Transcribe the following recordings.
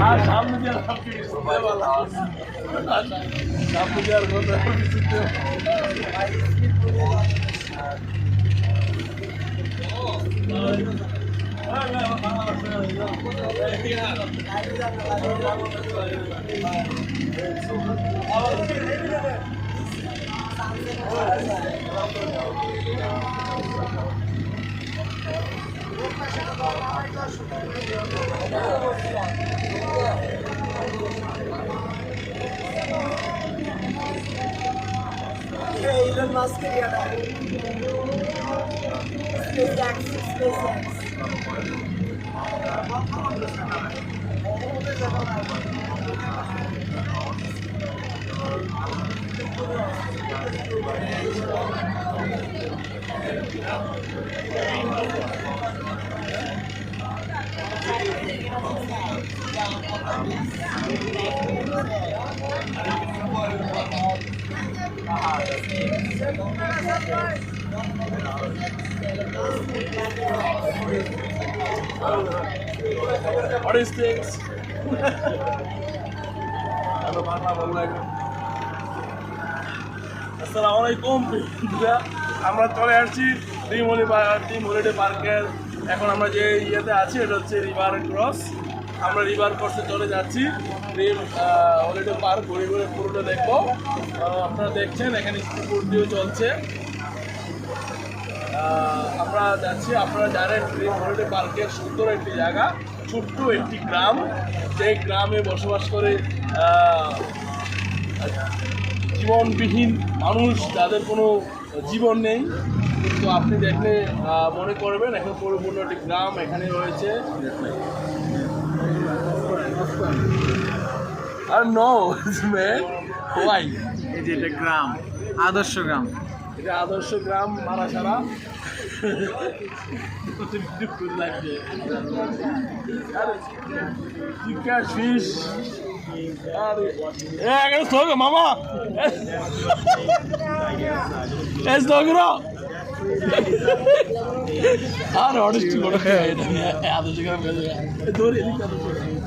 Ha Şamlı diğer kapıyı üstüne valla. Şamlı diğer kapıyı üstüne. Thank you. baskı diyorlar. Space X, What is things? Hello Bangla Bangla আসসালামু আলাইকুম। আমরা চলে আসছি dream হলি dream holiday পার্কের এখন আমরা যে ইয়েতে আছি এটা হচ্ছে রিভার ক্রস আমরা রিভার ক্রসে চলে যাচ্ছি। হলিডে পার্ক ঘুরে ঘুরে পুরোটা দেখব। আপনারা দেখছেন, এখানে পুকুর দিয়েও চলছে। আমরা যাচ্ছি, আপনারা জানেন হলিডে পার্কের সুন্দর একটি জায়গা, ছোট্ট একটি গ্রাম। সেই গ্রামে বসবাস করে জীবনবিহীন মানুষ, যাদের কোনো জীবন নেই। কিন্তু আপনি দেখলে মনে করবেন, এখন পরিপূর্ণ একটি গ্রাম এখানে রয়েছে। আর নো ম্যান হোয়াই এই যে এটা গ্রাম আদর্শ গ্রাম। এটা আদর্শ গ্রাম মারা সারা স্থগ মামা। এ স্থগ আর আদর্শ গ্রাম।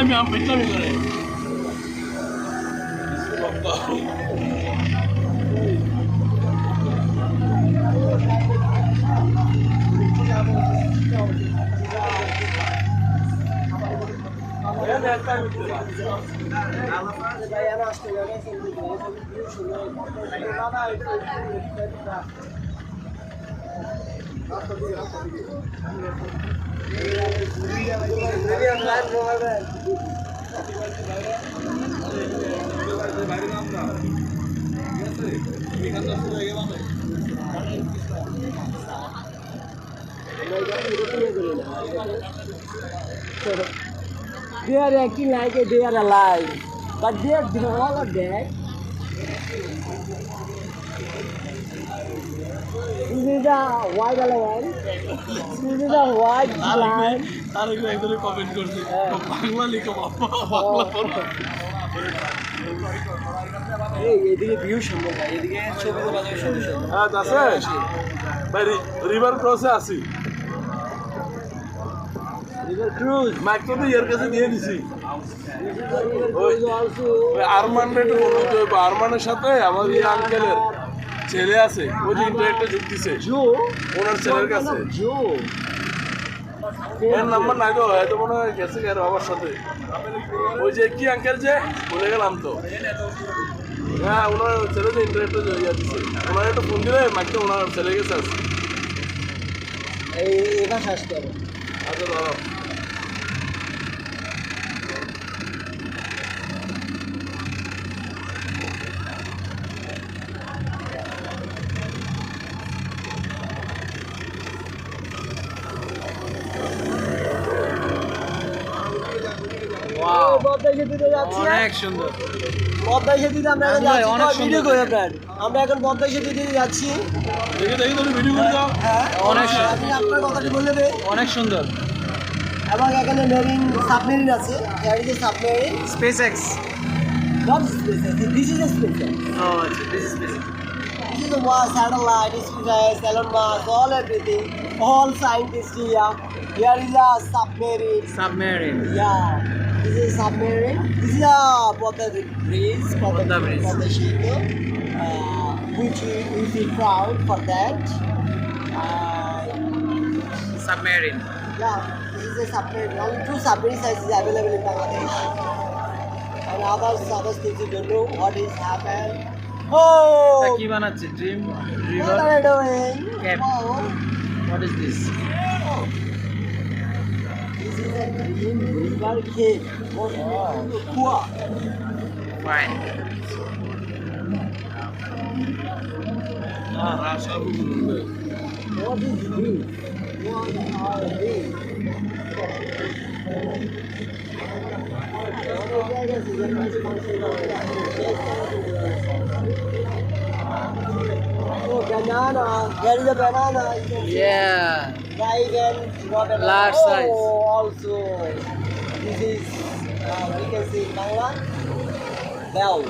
Buradayım ya, beklemeyin orayı. Thank you. করে They are acting like they are alive, but This is the white elephant. This is the white lion. তার একজন কমেন্ট করছে। বাংলা লিখো বাংলা পড়ো। এদিকে ভিউ সুন্দর এদিকে ছবি তোলা যায় সুন্দর সুন্দর হ্যাঁ আছে ভাই রিভার ক্রসে আছি। রিভার ক্রুজ মাইক তো কাছে দিয়ে দিছি। ওই একটু আরমানের সাথে আমার এই আঙ্কেলের ছেলে আছে ওই যে ইন্টারনেটে যোগ দিছে জো? ওনার ছেলের কাছে। জো? এর নাম্বার নাই তো হয়তো মনে হয় গেছে গেল আমার সাথে। ওই যে কি আঙ্কেল যে বলে গেলাম তো। হ্যাঁ ওনার ছেলে যে ইন্টারনেটে ইয়ে দিছে। ওনার একটা ফোন দিলে মাইকটা ওনার ছেলে গেছে আছে। এই এটা শেষ করো। আচ্ছা দাঁড়াও। যাচ্ছি অনেক সুন্দর। পদ্মা আমরা এখন ভাই, যাচ্ছি। অনেক ভিডিও করে আপনার। আমরা এখন পদ্মা সেতুতে যাচ্ছি। দেখি দেখি তুমি ভিডিও করে দাও। হ্যাঁ অনেক আপনি আপনার কথাটি বলে দে অনেক সুন্দর। এবং এখানে মেরিন সাবমেরিন আছে। Submarine space X not space this is a space ও আচ্ছা this is space This is the satellite, SpaceX, Elon Musk, all everything, all scientists here. Here is a submarine. Submarine Yeah, This is submarine. This is a water Bridge. Podda Bridge. Podda Setu. Uh, which we, we feel proud for that. Uh, submarine. Yeah, this is a submarine. Only two submarine sizes available in Bangladesh. And others, other things you don't know what is happened. Oh! What are you doing? What is this? Porque. Boa! Vai. Que que você. Oh, banana. There is a banana. Yeah. Dragon. Large oh, size. Also, this is uh, we can see Bangla bell.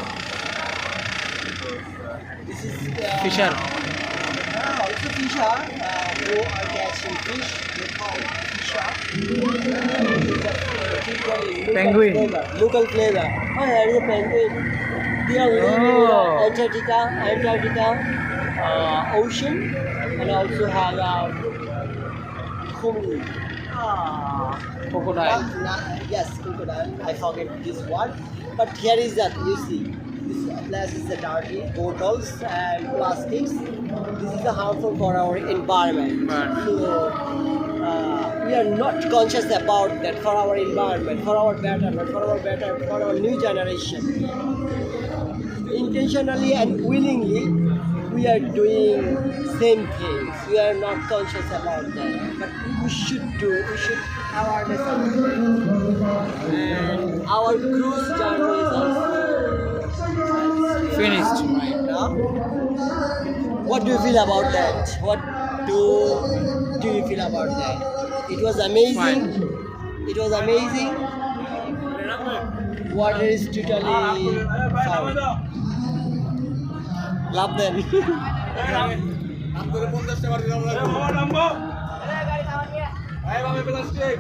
This is uh, fisher. Ah, it's a fisher. Uh, go are catching fish. They call it fisher. Penguin. Local flavor. Local flavor. Oh, here is a penguin oh. Antarctica, Antarctica uh, Ocean, and also have uh, a Kong. Ah. Crocodile. Yes, crocodile. I forget this word. But here is that, you see. This glass is the dirty bottles and plastics. This is harmful for our environment. So, we are not conscious about that for our environment, for our betterment, for our better, for our new generation. Intentionally and willingly, we are doing same things. We are not conscious about that, but we should do. We should awareness of it. And our cruise journey is also Finished. right now. What do you feel about that? What do do you feel about that? It was amazing. It was amazing. Water is totally foul. Love them. Plastic